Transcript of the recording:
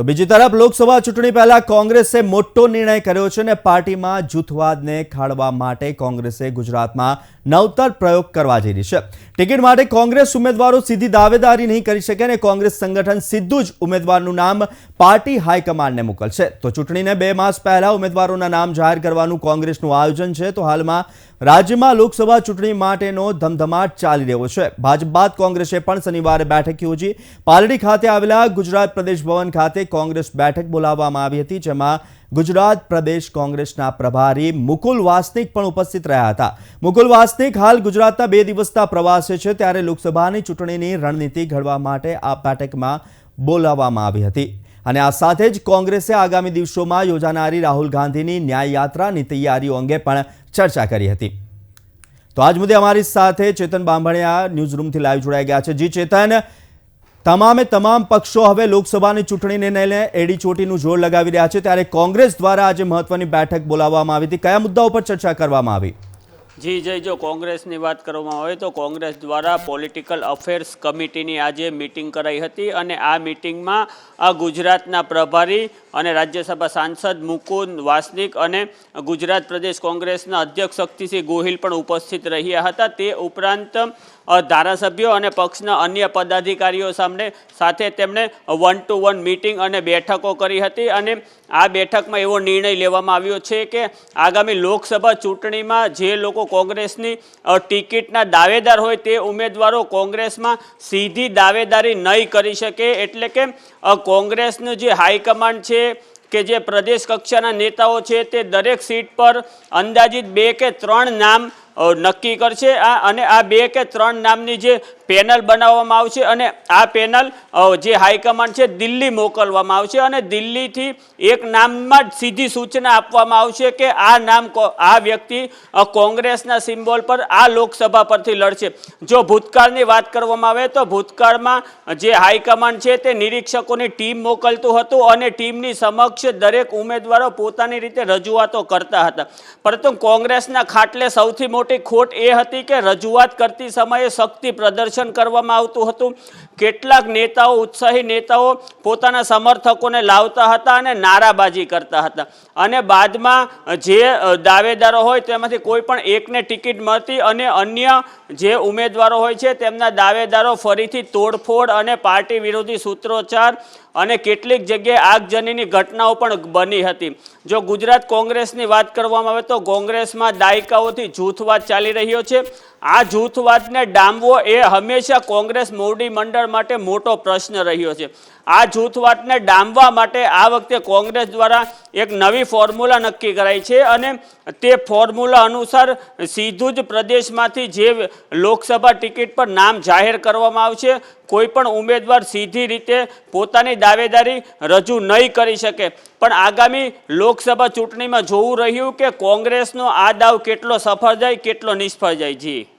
તો બીજી તરફ લોકસભા ચૂંટણી પહેલા કોંગ્રેસે મોટો નિર્ણય કર્યો છે અને પાર્ટીમાં જૂથવાદને ખાળવા માટે કોંગ્રેસે ગુજરાતમાં નવતર પ્રયોગ કરવા જઈ રહી છે. ટિકિટ માટે કોંગ્રેસ ઉમેદવારો સીધી દાવેદારી નહીં કરી શકે અને કોંગ્રેસ સંગઠન સીધું જ ઉમેદવારનું નામ પાર્ટી હાઈકમાન્ડને મોકલશે. તો ચૂંટણીને બે માસ પહેલા ઉમેદવારોના નામ જાહેર કરવાનું કોંગ્રેસનું આયોજન છે, તો હાલમાં રાજ્યમાં લોકસભા ચૂંટણી માટેનો ધમધમાટ ચાલી રહ્યો છે. ભાજપ બાદ કોંગ્રેસે પણ શનિવારે બેઠક યોજી પાલડી ખાતે આવેલા ગુજરાત પ્રદેશ ભવન ખાતે કોંગ્રેસ બેઠક બોલાવવામાં આવી હતી, જેમાં ગુજરાત પ્રદેશ કોંગ્રેસના પ્રભારી મુકુલ વાસનિક પણ ઉપસ્થિત રહ્યા હતા. મુકુલ વાસનિક હાલ ગુજરાતના બે દિવસના પ્રવાસે છે, ત્યારે લોકસભાની ચૂંટણીની રણનીતિ ઘડવા માટે આ બેઠકમાં બોલાવવામાં આવી હતી. અને આ સાથે જ કોંગ્રેસે આગામી દિવસોમાં યોજાનારી રાહુલ ગાંધીની ન્યાય યાત્રાની તૈયારીઓ અંગે પણ ચર્ચા કરી હતી. તો આજ મુદ્દે અમારી સાથે ચેતન બાંભણિયા ન્યૂઝ રૂમથી લાઈવ જોડાઈ ગયા છે. જી ચેતન તમામે તમામ પક્ષો હવે લોકસભાની ચૂંટણીને લઈને એડીચોટીનું જોર લગાવી રહ્યા છે. ત્યારે કોંગ્રેસ દ્વારા આજે મહત્વની બેઠક બોલાવવામાં આવી હતી. કયા મુદ્દાઓ પર ચર્ચા કરવામાં આવી? જી, જય, જો કોંગ્રેસની વાત કરવામાં આવે તો કોંગ્રેસ દ્વારા પોલિટિકલ અફેર્સ કમિટીની આજે મિટિંગ કરાઈ હતી અને આ મિટિંગમાં આ ગુજરાતના પ્રભારી અને રાજ્યસભા સાંસદ મુકુંદ વાસનિક અને ગુજરાત પ્રદેશ કોંગ્રેસના અધ્યક્ષ શક્તિસિંહ ગોહિલ પણ ઉપસ્થિત રહ્યા હતા. તે ઉપરાંત ધારાસભ્યો અને પક્ષના અન્ય પદાધિકારીઓ સામે સાથે તેમણે વન ટુ વન મીટિંગ અને બેઠકો કરી હતી અને આ બેઠકમાં એવો નિર્ણય લેવામાં આવ્યો છે કે આગામી લોકસભા ચૂંટણીમાં જે લોકો કોંગ્રેસની ટિકિટના દાવેદાર હોય તે ઉમેદવારો કોંગ્રેસમાં સીધી દાવેદારી નહીં કરી શકે. એટલે કે કોંગ્રેસનું જે હાઈકમાન્ડ છે કે જે પ્રદેશ કક્ષાના નેતાઓ છે તે દરેક સીટ પર અંદાજિત બે કે ત્રણ નામ નક્કી કરશે આ અને આ બે કે ત્રણ નામની જે પેનલ બનાવવામાં આવશે અને આ પેનલ જે હાઈકમાન્ડ છે દિલ્હી મોકલવામાં આવશે અને દિલ્હીથી એક નામમાં જ સીધી સૂચના આપવામાં આવશે કે આ નામ આ વ્યક્તિ કોંગ્રેસના સિમ્બોલ પર આ લોકસભા પરથી લડશે. જો ભૂતકાળની વાત કરવામાં આવે તો ભૂતકાળમાં જે હાઈકમાન્ડ છે તે નિરીક્ષકોની ટીમ મોકલતું હતું અને ટીમની સમક્ષ દરેક ઉમેદવારો પોતાની રીતે રજૂઆતો કરતા હતા. પરંતુ કોંગ્રેસના ખાટલે સૌથી મોટી ખોટ એ હતી કે રજૂઆત કરતી સમયે શક્તિ પ્રદર્શન કરવામાં આવતું હતું. કેટલાક નેતાઓ, ઉત્સાહી નેતાઓ પોતાના સમર્થકોને લાવતા હતા અને નારાબાજી કરતા હતા. અને બાદમાં જે દાવેદારો હોય તેમાંથી કોઈ પણ એકને ટિકિટ મળતી અને અન્ય જે ઉમેદવારો હોય છે તેમના દાવેદારો ફરીથી તોડફોડ અને પાર્ટી વિરોધી સૂત્રોચ્ચાર અને કેટલીક જગ્યાએ આગજનીની ઘટનાઓ પણ બની હતી. જો ગુજરાત કોંગ્રેસની વાત કરવામાં આવે તો કોંગ્રેસમાં દાયકાઓથી જૂથવાદ ચાલી રહ્યો છે. આ જૂથવાદને ડામવો એ હંમેશા કોંગ્રેસ મોવડી મંડળ માટે મોટો પ્રશ્ન રહ્યો છે. આ જૂથવાદને ડામવા માટે આ વખતે કોંગ્રેસ દ્વારા એક નવી ફોર્મ્યુલા નક્કી કરાઈ છે અને તે ફોર્મ્યુલા અનુસાર સીધું જ પ્રદેશમાંથી જે લોકસભા ટિકિટ પર નામ જાહેર કરવામાં આવશે, કોઈ પણ ઉમેદવાર સીધી રીતે પોતાની દાવેદારી રજૂ નહીં કરી શકે. પણ આગામી લોકસભા ચૂંટણીમાં જોવું રહ્યું કે કોંગ્રેસનો આ દાવ કેટલો સફળ જાય, કેટલો નિષ્ફળ જાય. જી.